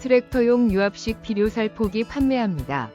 트랙터용 유압식 비료 살 포기 판매합니다.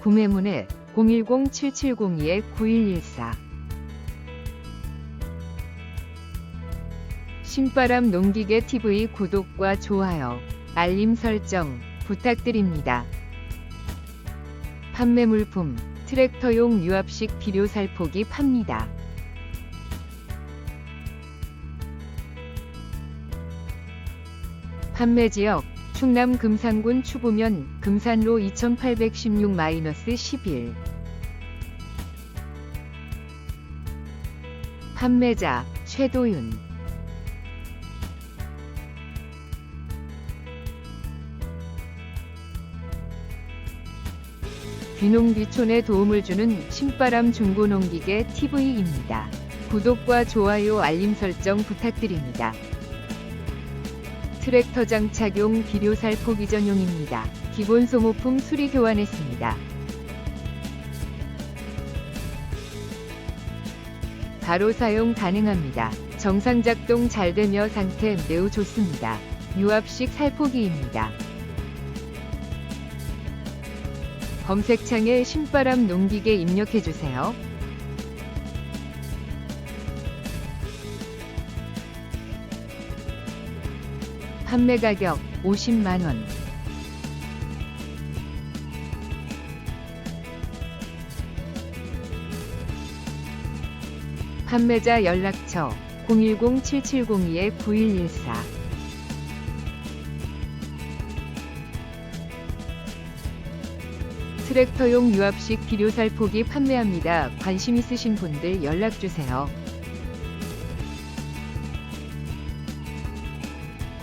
구매문의 010-7702-9114 신바람 농기계 TV 구독과 좋아요, 알림 설정 부탁드립니다. 판매 물품 트랙터용 유압식 비료 살 포기 팝니다. 판매 지역 충남 금산군 추부면 금산로 2816-11 판매자 최도윤 귀농귀촌에 도움을 주는 신바람 중고농기계 TV입니다. 구독과 좋아요 알림 설정 부탁드립니다. 트랙터 장착용 비료 살포기 전용입니다. 기본 소모품 수리 교환했습니다. 바로 사용 가능합니다. 정상 작동 잘 되며 상태 매우 좋습니다. 유압식 살포기입니다. 검색창에 신바람 농기계 입력해주세요. 판매 가격 50만원. 판매자 연락처 010-7702-9114 트랙터용 유압식 비료 살 포기 판매합니다. 관심 있으신 분들 연락주세요.